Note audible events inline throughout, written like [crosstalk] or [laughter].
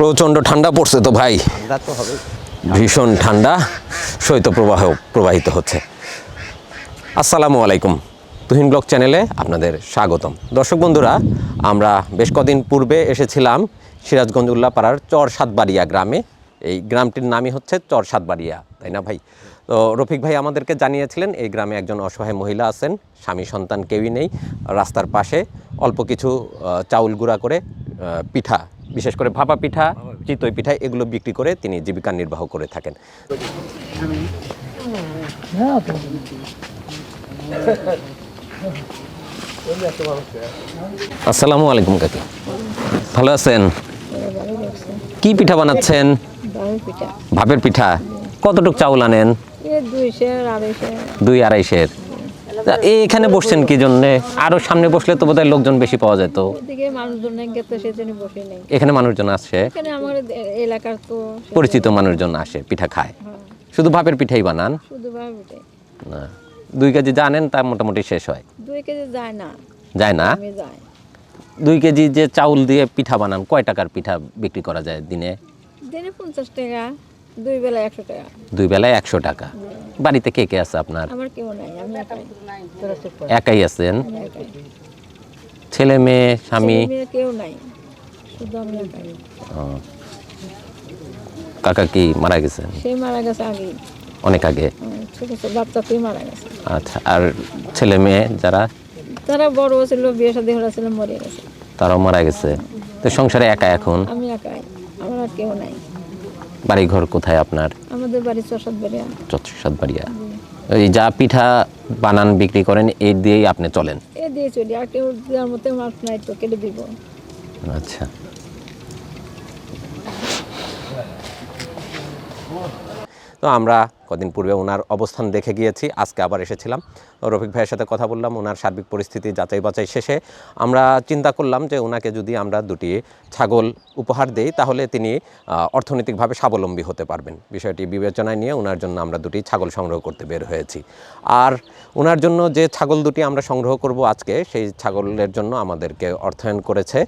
প্রচণ্ড ঠান্ডা পড়ছে তো ভাই। হবে ভীষণ ঠান্ডা শৈত্যপ্রবাহ প্রবাহিত হচ্ছে। আসসালামু আলাইকুম তুহিন ব্লগ চ্যানেলে আপনাদের স্বাগতম। দর্শক বন্ধুরা আমরা বেশ কদিন পূর্বে এসেছিলাম সিরাজগঞ্জ উল্লাপাড়ার চর সাতবাড়িয়া গ্রামে। এই গ্রামটির নামই হচ্ছে চর সাতবাড়িয়া তাই না ভাই? তো রফিক ভাই আমাদেরকে জানিয়েছিলেন এই গ্রামে একজন অসহায় মহিলা আছেন স্বামী সন্তান কেউই নেই। রাস্তার পাশে অল্প কিছু চাউল গুঁড়া করে পিঠা বিশেষ করে ভাপা পিঠা চিতই পিঠা এগুলো বিক্রি করে তিনি জীবিকা নির্বাহ করে থাকেন। আসসালামু আলাইকুম কাকি। ভালো আছেন? কি পিঠা বানাচ্ছেন? ভাপের পিঠা। কতটুক চাউল আনেন? দুই আড়াইশের। এখানে বসছেন কি জন্যে? আরও সামনে বসলে তো বোধহয় লোকজন বেশি পাওয়া যেত। এখানে মানুষজন এলাকার তো পরিচিত মানুষজন আসে পিঠা খায়। শুধু ভাপের পিঠাই বানান? না। দুই কেজি জানেন তা মোটামুটি শেষ হয়? দুই কেজি যায় না। যায় না? দুই কেজি যে চাউল দিয়ে পিঠা বানান কয় টাকার পিঠা বিক্রি করা যায় দিনে? দিনে পঞ্চাশ টাকা। দুই বেলা একশো টাকা। দুই বেলায় একশো টাকা। বাড়িতে কে কে আছে আপনার? আমার কেউ নাই আমি একাই। একাই আছেন? ছেলে মেয়ে স্বামী? কেউ নাই শুধু আমি একাই। কাকা কি মারা গেছেন? সেই মারা গেছে আগে অনেক আগে? বাচ্চাতেই মারা গেছে। আচ্ছা আর ছেলে মেয়ে যারা? তারা বড় ছিল বিয়ে সাথে হরা ছিল মরে গেছে। তারাও মারা গেছে। তো সংসারে একা এখন? আমি একাই আমার আর কেউ নাই। বাড়ি ঘর কোথায় আপনার? আমাদের বাড়ি চষাত বেড়িয়া এই যা পিঠা বানান বিক্রি করেন এই দিয়েই আপনি চলেন? এ দিয়ে চলি আর কেউ দেওয়ার মতো মাছ নাই তো কেটে দিব। আচ্ছা। তো আমরা কদিন পূর্বে ওনার অবস্থান দেখে গিয়েছি, আজকে আবার এসেছিলাম। রফিক ভাইয়ের সাথে কথা বললাম, ওনার সার্বিক পরিস্থিতি, যাচাই বাছাই শেষে আমরা চিন্তা করলাম যে ওনাকে যদি আমরা দুটি ছাগল উপহার দেই, তাহলে তিনি অর্থনৈতিকভাবে স্বাবলম্বী হতে পারবেন। বিষয়টি বিবেচনায় নিয়ে ওনার জন্য আমরা দুটি ছাগল সংগ্রহ করতে বের হয়েছি। আর ওনার জন্য যে ছাগল দুটি আমরা সংগ্রহ করব আজকে, সেই ছাগলের জন্য আমাদেরকে অর্থায়ন করেছে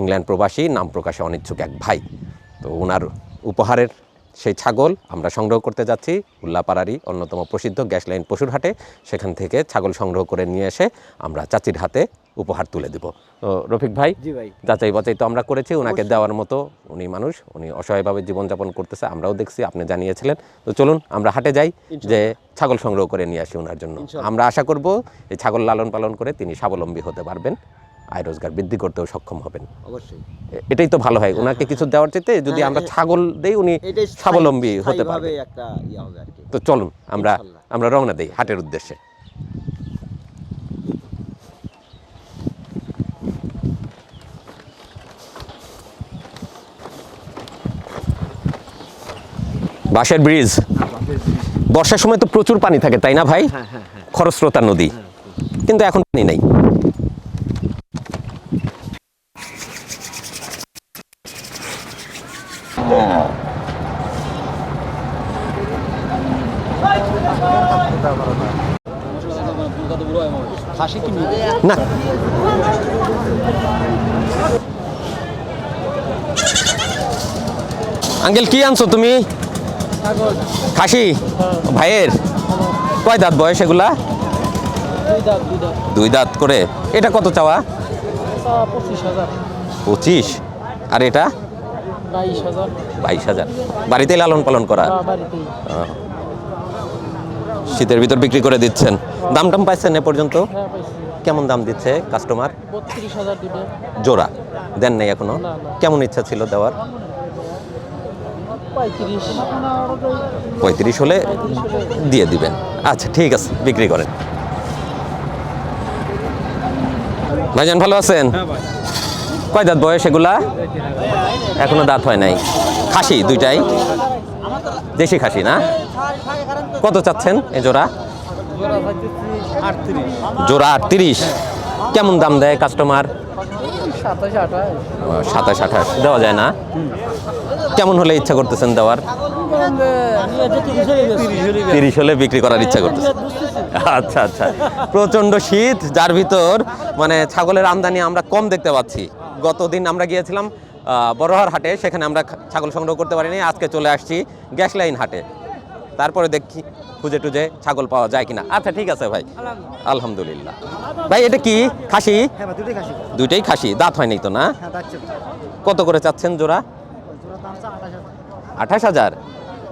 ইংল্যান্ড প্রবাসী, নাম প্রকাশে অনিচ্ছুক এক ভাই। তো ওনার উপহারের সেই ছাগল আমরা সংগ্রহ করতে যাচ্ছি উল্লাপাড়ারই অন্যতম প্রসিদ্ধ গ্যাস লাইন পশুর হাটে। সেখান থেকে ছাগল সংগ্রহ করে নিয়ে এসে আমরা চাচির হাতে উপহার তুলে দেব। তো রফিক ভাই ভাই। যাচাই বাচাই তো আমরা করেছি ওনাকে দেওয়ার মতো উনি মানুষ উনি অসহায়ভাবে জীবনযাপন করতেছে আমরাও দেখছি আপনি জানিয়েছিলেন। তো চলুন আমরা হাটে যাই যে ছাগল সংগ্রহ করে নিয়ে আসি ওনার জন্য। আমরা আশা করব এই ছাগল লালন পালন করে তিনি স্বাবলম্বী হতে পারবেন। আয় রোজগার বৃদ্ধি করতেও সক্ষম হবেন। অবশ্যই। এটাই তো ভালো হয়। ওনাকে কিছু দেওয়ার চাইতে যদি আমরা ছাগল দেই উনি স্বাবলম্বী হতে পারবে। ইয়া তো চলুন আমরা আমরা রওনা দেই হাটের উদ্দেশ্যে। বাঁশের ব্রিজ। বর্ষার সময় তো প্রচুর পানি থাকে তাই না ভাই? হ্যাঁ হ্যাঁ হ্যাঁ। খরস্রোতা নদী। কিন্তু এখন পানি নাই। না। আঙ্কেল কি আনছো তুমি? খাসি? ভাইয়ের? কয় দাঁত বয়স এগুলা? দুই দাঁত করে। এটা কত চাওয়া? পঁচিশ। আর এটা? বাইশ হাজার। বাইশ হাজার বাড়িতে লালন পালন করা? শীতের ভিতর বিক্রি করে দিচ্ছেন। দাম টাম পাইছেন এ পর্যন্ত? হ্যাঁ কেমন দাম দিচ্ছে কাস্টমার বত্রিশ হাজার দিবে জোড়া। দেন নাই এখনও। কেমন ইচ্ছা ছিল দেওয়ার? পঁয়ত্রিশ। হলে দিয়ে দিবেন। আচ্ছা ঠিক আছে বিক্রি করেন। ভাইজান ভালো আছেন? কয় দাঁত বয়স এগুলা? এখনও দাঁত হয় নাই। খাসি দুইটাই? দেশি খাসি না? কত চাচ্ছেন এ জোড়া? জোড়া আটত্রিশ। কেমন দাম দেয় কাস্টমার সাতাশ আঠাশ। দেওয়া যায় না? কেমন হলে ইচ্ছা করতেছেন দেওয়ার? তিরিশ হলে বিক্রি করার ইচ্ছা করতেছে আচ্ছা আচ্ছা। প্রচণ্ড শীত যার ভিতর মানে ছাগলের আমদানি আমরা কম দেখতে পাচ্ছি। গতদিন আমরা গিয়েছিলাম বড়হার হাটে সেখানে আমরা ছাগল সংগ্রহ করতে পারিনি। আজকে চলে আসছি গ্যাস লাইন হাটে। তারপরে দেখি খুঁজে টুজে ছাগল পাওয়া যায় কিনা। আচ্ছা ঠিক আছে ভাই। আলহামদুলিল্লাহ। ভাই এটা কি? খাসি? হ্যাঁ ভাই দুটোই খাসি। দুইটাই খাসি? দাঁত হয়নি তো না? হ্যাঁ কত করে চাচ্ছেন জোড়া? আঠাশ হাজার।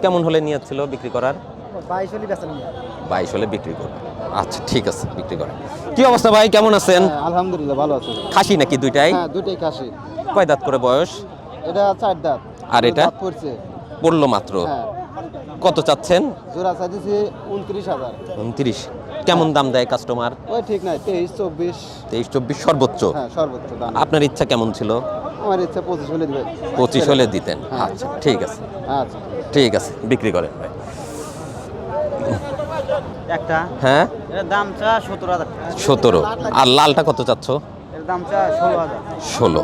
কেমন হলে নিয়েছিল বিক্রি করার? বাইশ হলে নিয়ে বিক্রি করবে আচ্ছা ঠিক আছে বিক্রি করে। কি অবস্থা ভাই? কেমন আছেন? আলহামদুলিল্লাহ ভালো আছে। খাসি নাকি দুইটাই? হ্যাঁ দুটোই খাসি। কয় দাঁত করে বয়স? এটা চার দাঁত। আর এটা? পড়ছে। পড়ল মাত্র। হ্যাঁ। কত চাচ্ছেন? জোড়া চাইতেছি উনত্রিশ হাজার। উনত্রিশ। কেমন দাম দেয় কাস্টমার ওই ঠিক নাই তেইশ চব্বিশ। তেইশ চব্বিশ সর্বোচ্চ? হ্যাঁ সর্বোচ্চ দাম। আপনার ইচ্ছা কেমন ছিল? আমার ইচ্ছা পঁচিশ হলে দিবেন। পঁচিশ হলে দিতেন। হ্যাঁ। আচ্ছা ঠিক আছে। আচ্ছা। ঠিক আছে বিক্রি করেন ভাই। একটা? হ্যাঁ? এর দাম চা সত্তর হাজার সতেরো। আর লালটা কত চাচ্ছ? এর দাম চা ষোলো হাজার। ষোলো।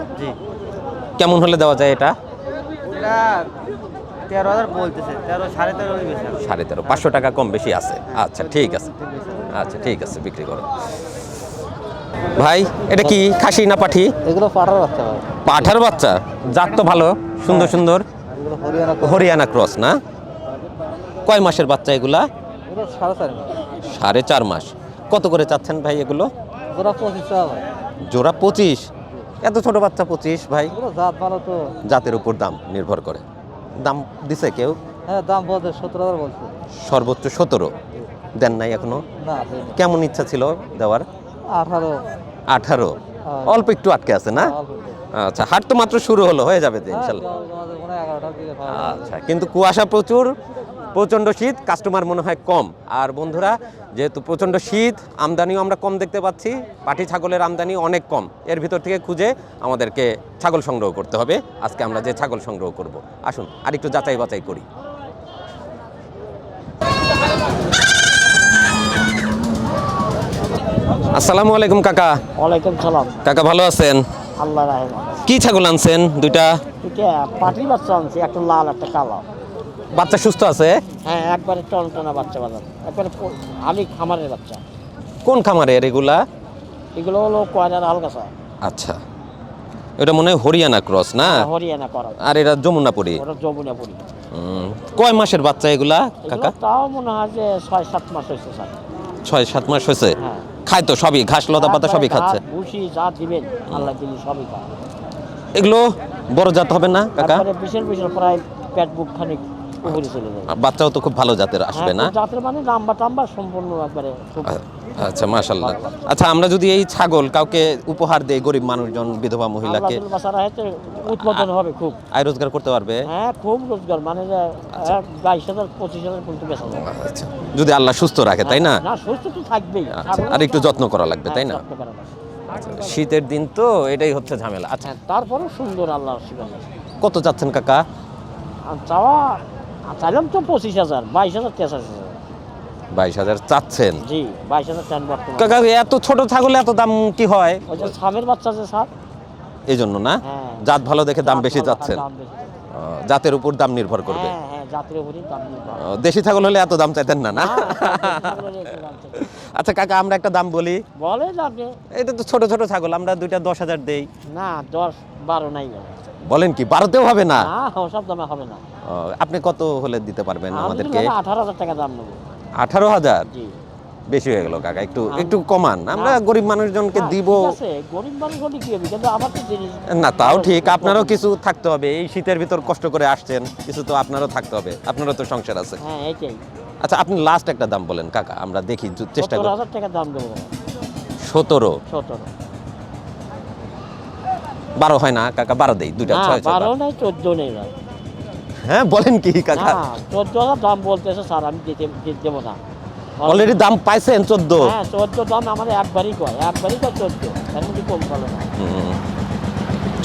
কেমন হলে দেওয়া যায় এটা? এটা তেরো হাজার বলতেছে তেরো সাড়ে তেরো সাড়ে তেরো পাঁচশো টাকা কম বেশি আছে। আচ্ছা ঠিক আছে। আচ্ছা ঠিক আছে বিক্রি করো। ভাই এটা কি খাসি না পাঠি? এগুলো পাঠার বাচ্চা পাঠার বাচ্চা? জাত তো ভালো সুন্দর সুন্দর। হরিয়ানা ক্রস না? কয় মাসের বাচ্চা এগুলা? সাড়ে চার মাস। সাড়ে চার মাস। কত করে চাচ্ছেন ভাই এগুলো? ওরা পঁচিশ জোড়া পঁচিশ? এত ছোট বাচ্চা পঁচিশ ভাই? এগুলো জাত ভালো তো। জাতের উপর দাম নির্ভর করে। দাম দিছে কেউ? হ্যাঁ দাম বলতে সতেরো হাজার বলছে। সর্বোচ্চ সতেরো। দেন নাই এখনও? কেমন ইচ্ছা ছিল দেওয়ার? আঠারো। আঠারো? অল্প একটু আটকে আছে না? আচ্ছা হাট তো মাত্র শুরু হলো হয়ে যাবে ইনশাল্লাহ। দিকে আচ্ছা কিন্তু কুয়াশা প্রচুর। প্রচণ্ড শীত কাস্টমার মনে হয় কম। আর বন্ধুরা যেহেতু প্রচণ্ড শীত আমদানিও আমরা কম দেখতে পাচ্ছি। পাটি ছাগলের আমদানি অনেক কম। এর ভিতর থেকে খুঁজে আমাদেরকে ছাগল সংগ্রহ করতে হবে। আজকে আমরা যে ছাগল সংগ্রহ করব। আসুন আর একটু যাচাই বাছাই করি। আসসালামু আলাইকুম কাকা। ওয়ালাইকুম সালাম। কাকা ভালো আছেন? আল্লাহ কি ছাগল আনছেন দুইটা পাটি বাচ্চা আনছি একটা লাল একটা কালো। বাচ্চা সুস্থ আছে? হ্যাঁ একবারে টনটনা বাচ্চা বাজার। একবারে আমি খামারের বাচ্চা। কোন খামারের এগুলা? এগুলো হলো কয়লার আলগাছা। আচ্ছা। এটা মনে হয় হরিয়ানা ক্রস না? হরিয়ানা করা আর এটা যমুনাপুরি ওটা যমুনাপুরি কয় মাসের বাচ্চা এগুলা কাকা? তাও মনে হয় যে ছয় সাত মাস হয়েছে স্যার। ছয় সাত মাস হয়েছে? হ্যাঁ। খায় তো সবই ঘাস লতা পাতা সবই খাচ্ছে। ভুসি যা দিবেন আল্লাহ দিলি সবই খায়। এগুলো বড় জাত হবে না কাকা? বিশাল বিশাল প্রায় পেট বুক খানিক উপরে চলে যাবে। বাচ্চাও তো খুব ভালো জাতের আসবে হ্যাঁ, না? জাতের মানে লাম্বা টাম্বা সম্পূর্ণ একবারে আচ্ছা মাশাল্লাহ আচ্ছা আমরা যদি এই ছাগল কাউকে উপহার দেই গরিব মানুষজন বিধবা মহিলাকে উৎপাদন হবে খুব। আয় রোজগার করতে পারবে? হ্যাঁ খুব রোজগার মানে বাইশ হাজার পঁচিশ হাজার পর্যন্ত বেচা যাবে আচ্ছা। যদি আল্লাহ সুস্থ রাখে তাই না? না সুস্থ তো থাকবেই। আচ্ছা আর একটু যত্ন করা লাগবে তাই না? হ্যাঁ, করা লাগবে। শীতের দিন তো এটাই হচ্ছে ঝামেলা। আচ্ছা। তারপরেও সুন্দর আল্লাহ কত চাচ্ছেন কাকা? চাওয়া চাইলাম তো পঁচিশ হাজার বাইশ হাজার তেইশ হাজার। বাইশ হাজার চাচ্ছেন? জি বাইশ হাজার চান বর্তমান। কাকা এত ছোট ছাগলে এত দাম কি হয়? ওই যে সামের বাচ্চা যে সাপ এই জন্য না? হ্যাঁ। জাত ভালো দেখে দাম বেশি চাচ্ছেন? দাম বেশি। আহ, জাতের উপর দাম নির্ভর করবে। হ্যাঁ হ্যাঁ নির্ভর। আহ, দেশি ছাগল হলে এত দাম চাইতেন না না। আচ্ছা কাকা আমরা একটা দাম বলি। এটা তো ছোট ছোট ছাগল আমরা দুইটা দশ হাজার দেই। না দশ বারো নাই। বলেন কি বারোতেও হবে না? ওসব দামে হবে না। আপনি কত হলে দিতে পারবেন আমাদেরকে? আঠারো হাজার টাকা দাম নেব। আঠারো হাজার? বেশি হয়ে গেল কাকা একটু একটু কমান। আমরা গরিব মানুষজনকে দিব। না তাও ঠিক আপনারও কিছু থাকতে হবে। এই শীতের ভিতর কষ্ট করে আসছেন কিছু তো আপনারও থাকতে হবে। আপনারও তো সংসার আছে। হ্যাঁ আচ্ছা আপনি লাস্ট একটা দাম বলেন কাকা আমরা দেখি চেষ্টা করি। টাকা দাম দেবো। সতেরো? সতেরো। বারো হয় না কাকা বারো দেই দুইটা না ছয় ছয় বারো। নাই চোদ্দ নেই ভাই। হ্যাঁ বলেন কি কাকা? না চোদ্দ দাম বলতেছে স্যার আমি দিতে দেবো না। অলরেডি দাম পাইছেন চোদ্দ? হ্যাঁ চোদ্দ দাম আমাদের একবারই কয় একবারই কয় চোদ্দ। এর মধ্যে কম করে না।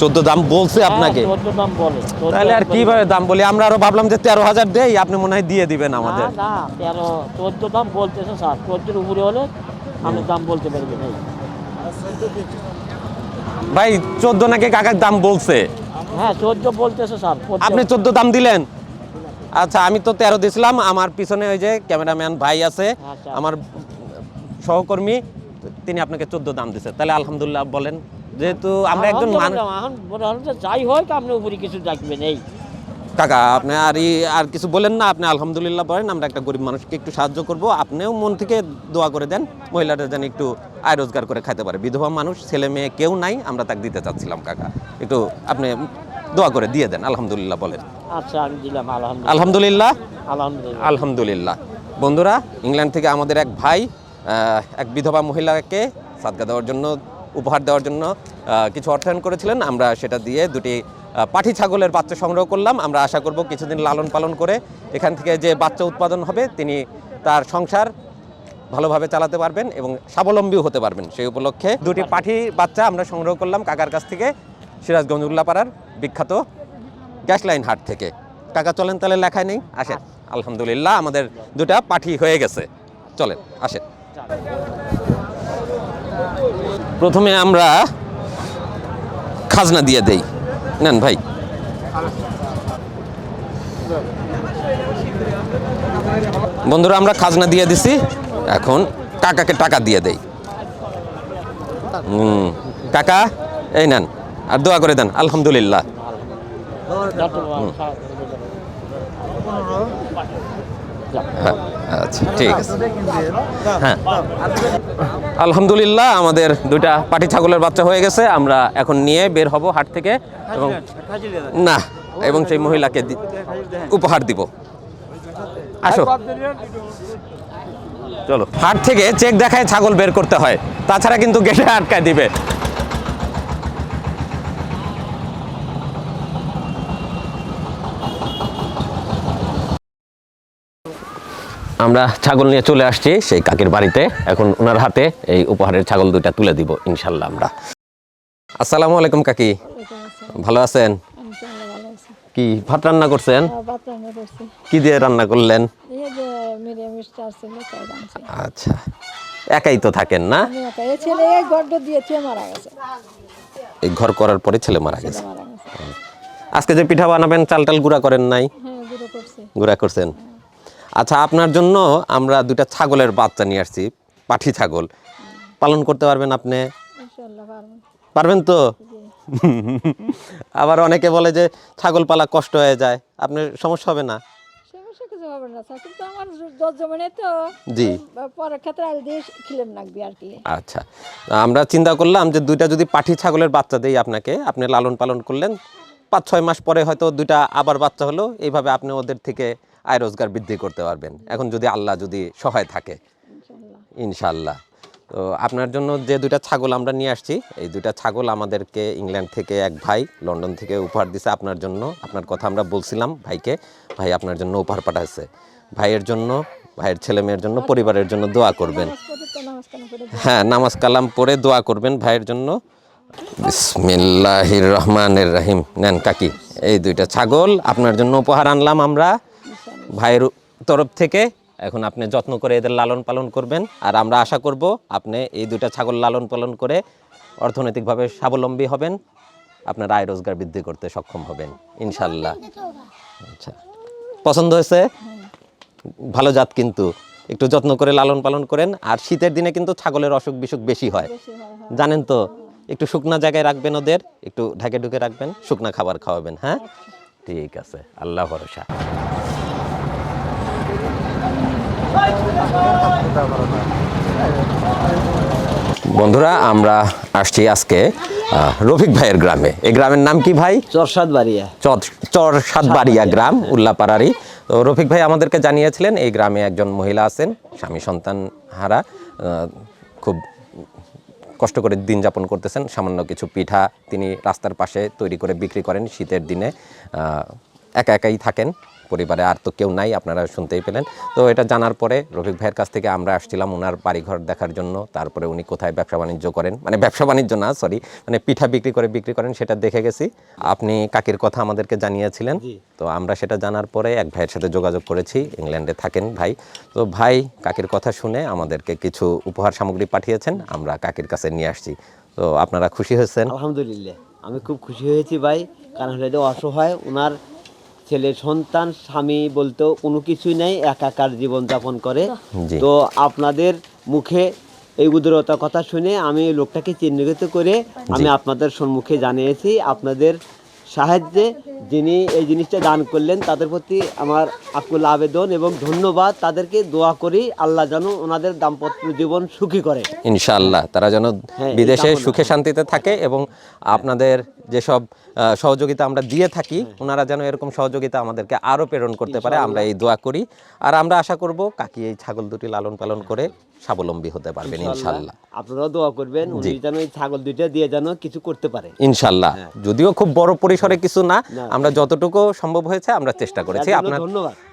চোদ্দ দাম বলছে আপনাকে। হ্যাঁ, চোদ্দ দাম বলে তাহলে আর কীভাবে দাম বলি? আমরা আরও ভাবলাম যে তেরো হাজার দেই আপনি মনে হয় দিয়ে দিবেন না আমাদের। না তেরো চোদ্দ দাম বলতেছে স্যার চোদ্দোর উপরে হলে আমি দাম বলতে পারবি না। ভাই চোদ্দ নাকি কাকার দাম বলছে? হ্যাঁ চোদ্দ বলতেছে স্যার আপনি চোদ্দ দাম দিলেন? আচ্ছা আমি তো তেরো দিছিলাম আমার পিছনে ওই যে ক্যামেরাম্যান ভাই আছে আচ্ছা। আমার সহকর্মী তিনি আপনাকে চোদ্দ দাম দিছে। তাহলে আলহামদুলিল্লাহ বলেন যেহেতু আমরা একজন মানুষ যাই হোক আপনি উপরে কিছু দেখবেন এই। কাকা আপনি আর আর কিছু বলেন না আপনি আলহামদুলিল্লাহ বলেন আমরা একটা গরিব মানুষকে একটু সাহায্য করব। আপনিও মন থেকে দোয়া করে দেন মহিলারা যেন একটু আয় রোজগার করে খাইতে পারে। বিধবা মানুষ ছেলে মেয়ে কেউ নাই আমরা তাকে দিতে চাচ্ছিলাম কাকা। একটু আপনি দোয়া করে দিয়ে দেন আলহামদুলিল্লাহ বলেন। আচ্ছা আমি দিলাম আলহামদুলিল্লাহ। আলহামদুলিল্লাহ? আলহামদুলিল্লাহ। বন্ধুরা ইংল্যান্ড থেকে আমাদের এক ভাই এক বিধবা মহিলাকে সাদকা দেওয়ার জন্য উপহার দেওয়ার জন্য কিছু অর্থায়ন করেছিলেন। আমরা সেটা দিয়ে দুটি পাঠি ছাগলের বাচ্চা সংগ্রহ করলাম। আমরা আশা করব কিছুদিন লালন পালন করে এখান থেকে যে বাচ্চা উৎপাদন হবে, তিনি তার সংসার ভালোভাবে চালাতে পারবেন এবং স্বাবলম্বীও হতে পারবেন। সেই উপলক্ষে দুটি পাঠি বাচ্চা আমরা সংগ্রহ করলাম কাকার কাছ থেকে সিরাজগঞ্জ উল্লাপাড়ার বিখ্যাত গ্যাস লাইন হাট থেকে। কাকা, চলেন তাহলে লেখায় নেই? আসেন। আলহামদুলিল্লাহ, আমাদের দুটা পাঠি হয়ে গেছে। চলেন, আসেন। প্রথমে আমরা খাজনা দিয়ে দেই। নেন ভাই। বন্ধুরা, আমরা খাজনা দিয়ে দিছি। এখন কাকাকে টাকা দিয়ে দেই। হুম, কাকা, এই নেন, আর দোয়া করে দেন, আলহামদুলিল্লাহ। আচ্ছা ঠিক আছে। হ্যাঁ। আলহামদুলিল্লাহ, আমাদের দুইটা পাটি ছাগলের বাচ্চা হয়ে গেছে। আমরা এখন নিয়ে বের হব হাট থেকে এবং না, এবং সেই মহিলাকে উপহার দিব। আসো। চলো। হাট থেকে চেক দেখায় ছাগল বের করতে হয়। তাছাড়া কিন্তু গেটে আটকায় দিবে। আমরা ছাগল নিয়ে চলে আসছি সেই কাকের বাড়িতে। এখন ওনার হাতে এই উপহারের ছাগল দুইটা তুলে দিব ইনশাল্লাহ আমরা। আসসালামু আলাইকুম কাকি। ভালো আছেন? কি ভাত রান্না করছেন? করছি। কি দিয়ে রান্না করলেন? আচ্ছা একাই তো থাকেন না? এই ঘর করার পরে ছেলে মারা গেছে। আজকে যে পিঠা বানাবেন চাল টাল গুঁড়া করেন নাই? হ্যাঁ গুঁড়া করছেন? আচ্ছা আপনার জন্য আমরা দুটা ছাগলের বাচ্চা নিয়ে আসছি পাঠি ছাগল। পালন করতে পারবেন আপনি? পারবেন তো? [laughs] আবার অনেকে বলে যে ছাগল পালা কষ্ট হয়ে যায় আপনার সমস্যা হবে না? আচ্ছা আমরা চিন্তা করলাম যে দুইটা যদি পাঠি ছাগলের বাচ্চা দেই আপনাকে আপনি লালন পালন করলেন পাঁচ ছয় মাস পরে হয়তো দুইটা আবার বাচ্চা হলো এইভাবে আপনি ওদের থেকে আয় রোজগার বৃদ্ধি করতে পারবেন। এখন যদি আল্লাহ যদি সহায় থাকে। ইনশাল্লাহ। তো আপনার জন্য যে দুইটা ছাগল আমরা নিয়ে আসছি এই দুইটা ছাগল আমাদেরকে ইংল্যান্ড থেকে এক ভাই লন্ডন থেকে উপহার দিছে আপনার জন্য। আপনার কথা আমরা বলছিলাম ভাইকে। ভাই আপনার জন্য উপহার পাঠাচ্ছে ভাইয়ের জন্য ভাইয়ের ছেলে মেয়ের জন্য পরিবারের জন্য দোয়া করবেন। হ্যাঁ নামাজ কালাম পড়ে দোয়া করবেন ভাইয়ের জন্য। বিসমিল্লাহির রহমানের রহিম। নেন কাকি এই দুইটা ছাগল আপনার জন্য উপহার আনলাম আমরা। ভাইয়ের তরফ থেকে এখন আপনি যত্ন করে এদের লালন পালন করবেন। আর আমরা আশা করব আপনি এই দুইটা ছাগল লালন পালন করে অর্থনৈতিকভাবে স্বাবলম্বী হবেন আপনার আয় রোজগার বৃদ্ধি করতে সক্ষম হবেন ইনশাল্লাহ। আচ্ছা পছন্দ হয়েছে? ভালো জাত কিন্তু। একটু যত্ন করে লালন পালন করেন। আর শীতের দিনে কিন্তু ছাগলের অসুখ বিসুখ বেশি হয়। জানেন তো একটু শুকনা জায়গায় রাখবেন ওদের একটু ঢাকে ঢুকে রাখবেন শুকনা খাবার খাওয়াবেন হ্যাঁ? ঠিক আছে আল্লাহ ভরসা। বন্ধুরা আমরা আসছি আজকে রফিক ভাইয়ের গ্রামে। এই গ্রামের নাম কি ভাই? চরসাদ বাড়িয়া চর চর সাতবাড়িয়া গ্রাম উল্লাপাড়ারি তো রফিক ভাই আমাদেরকে জানিয়েছিলেন এই গ্রামে একজন মহিলা আছেন স্বামী সন্তান হারা খুব কষ্ট করে দিন যাপন করতেছেন সামান্য কিছু পিঠা তিনি রাস্তার পাশে তৈরি করে বিক্রি করেন শীতের দিনে। একা একাই থাকেন। পরিবারে আর তো কেউ নাই আপনারা শুনতেই পেলেন। তো এটা জানার পরে রফিক ভাইয়ের কাছ থেকে আমরা আসছিলাম ওনার বাড়িঘর দেখার জন্য। তারপরে উনি কোথায় ব্যবসা বাণিজ্য করেন? মানে ব্যবসা বাণিজ্য না সরি মানে পিঠা বিক্রি করে বিক্রি করেন সেটা দেখে গেছি। আপনি কাকির কথা আমাদেরকে জানিয়েছিলেন। তো আমরা সেটা জানার পরে এক ভাইয়ের সাথে যোগাযোগ করেছি ইংল্যান্ডে থাকেন ভাই। তো ভাই কাকির কথা শুনে আমাদেরকে কিছু উপহার সামগ্রী পাঠিয়েছেন আমরা কাকির কাছে নিয়ে আসছি। তো আপনারা খুশি হয়েছেন? আলহামদুলিল্লাহ আমি খুব খুশি হয়েছি ভাই। কারণ হলে অসহায় ওনার ছেলে সন্তান স্বামী বলতেও কোনো কিছুই নাই একাকার জীবনযাপন করে। তো আপনাদের মুখে এই উদারতার কথা শুনে আমি লোকটাকে চিহ্নিত করে আমি আপনাদের সম্মুখে জানিয়েছি আপনাদের সাহায্যে যিনি এই জিনিসটা দান করলেন তাদের প্রতি আমার আকুল আবেদন এবং ধন্যবাদ। তাদেরকে দোয়া করি আল্লাহ যেন ওনাদের দাম্পত্য জীবন সুখী করে। ইনশাআল্লাহ তারা যেন হ্যাঁ, বিদেশে সুখে শান্তিতে থাকে এবং আপনাদের যেসব সহযোগিতা আমরা দিয়ে থাকি হ্যাঁ। ওনারা যেন এরকম সহযোগিতা আমাদেরকে আরও প্রেরণ করতে পারে আমরা এই দোয়া করি। আর আমরা আশা করব কাকি এই ছাগল দুটি লালন পালন করে স্বাবলম্বী হতে পারবেন ইনশাল্লাহ। আপনারাও দোয়া করবেন উনি যেন এই ছাগল দুইটা দিয়ে যেন কিছু করতে পারে। ইনশাল্লাহ। যদিও খুব বড় পরিসরে কিছু না। আমরা যতটুকু সম্ভব হয়েছে আমরা চেষ্টা করেছি। আপনার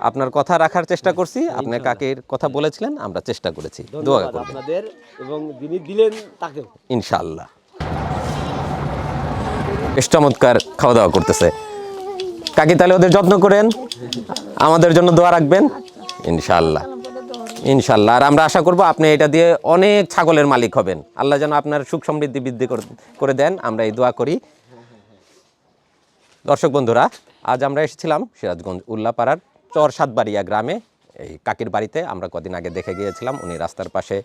আপনার কথা রাখার চেষ্টা করছি আপনি কাকের কথা বলেছিলেন আমরা চেষ্টা করেছি। দোয়া করবেন। আপনাদের এবং যিনি দিলেন তাকে ইনশাআল্লাহ বেশ চমৎকার খাওয়া দাওয়া করতেছে। কাকি তাহলে ওদের যত্ন করেন আমাদের জন্য দোয়া রাখবেন ইনশাআল্লাহ ইনশাল্লাহ আর আমরা আশা করব আপনি এটা দিয়ে অনেক ছাগলের মালিক হবেন। আল্লাহ যেন আপনার সুখ সমৃদ্ধি বৃদ্ধি কর- দেন। আমরা এই দোয়া করি। দর্শক বন্ধুরা, আজ আমরা এসেছিলাম সিরাজগঞ্জ উল্লাপাড়ার চর সাতবাড়িয়া গ্রামে। এই কাকির বাড়িতে আমরা কদিন আগে দেখে গিয়েছিলাম। উনি রাস্তার পাশে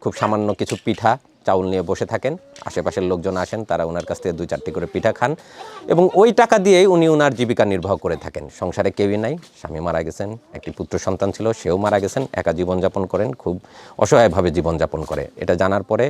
খুব সামান্য কিছু পিঠা চাউল নিয়ে বসে থাকেন। আশেপাশের লোকজন আসেন, তারা ওনার কাছ থেকে দুই চারটি করে পিঠা খান এবং ওই টাকা দিয়েই উনি ওনার জীবিকা নির্বাহ করে থাকেন। সংসারে কেউই নাই, স্বামী মারা গেছেন, একটি পুত্র সন্তান ছিল, সেও মারা গেছেন, একা জীবনযাপন করেন, খুব অসহায়ভাবে জীবনযাপন করে। এটা জানার পরে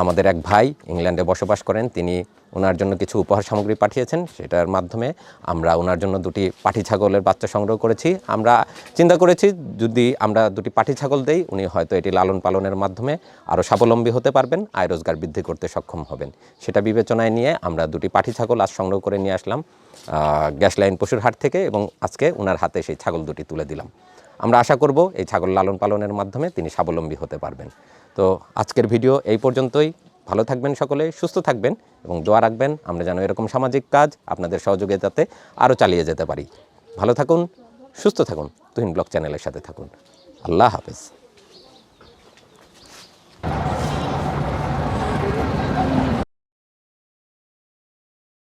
আমাদের এক ভাই ইংল্যান্ডে বসবাস করেন, তিনি ওনার জন্য কিছু উপহার সামগ্রী পাঠিয়েছেন, সেটার মাধ্যমে আমরা ওনার জন্য দুটি পাঠি ছাগলের বাচ্চা সংগ্রহ করেছি। আমরা চিন্তা করেছি যদি আমরা দুটি পাঠি ছাগল দেই, উনি হয়তো এটি লালন পালনের মাধ্যমে আরও স্বাবলম্বী হতে পারবেন, আয় রোজগার বৃদ্ধি করতে সক্ষম হবেন। সেটা বিবেচনায় নিয়ে আমরা দুটি পাঠি ছাগল আজ সংগ্রহ করে নিয়ে আসলাম গ্যাস লাইন পশুর হাট থেকে এবং আজকে ওনার হাতে সেই ছাগল দুটি তুলে দিলাম। আমরা আশা করব এই ছাগল লালন পালনের মাধ্যমে তিনি স্বাবলম্বী হতে পারবেন। তো আজকের ভিডিও এই পর্যন্তই। ভালো থাকবেন সকলে, সুস্থ থাকবেন এবং দোয়া রাখবেন, আমরা যেন এরকম সামাজিক কাজ আপনাদের সহযোগিতাতে আরও চালিয়ে যেতে পারি। ভালো থাকুন, সুস্থ থাকুন, তুহিন ব্লগ চ্যানেলের সাথে থাকুন। আল্লাহ হাফেজ।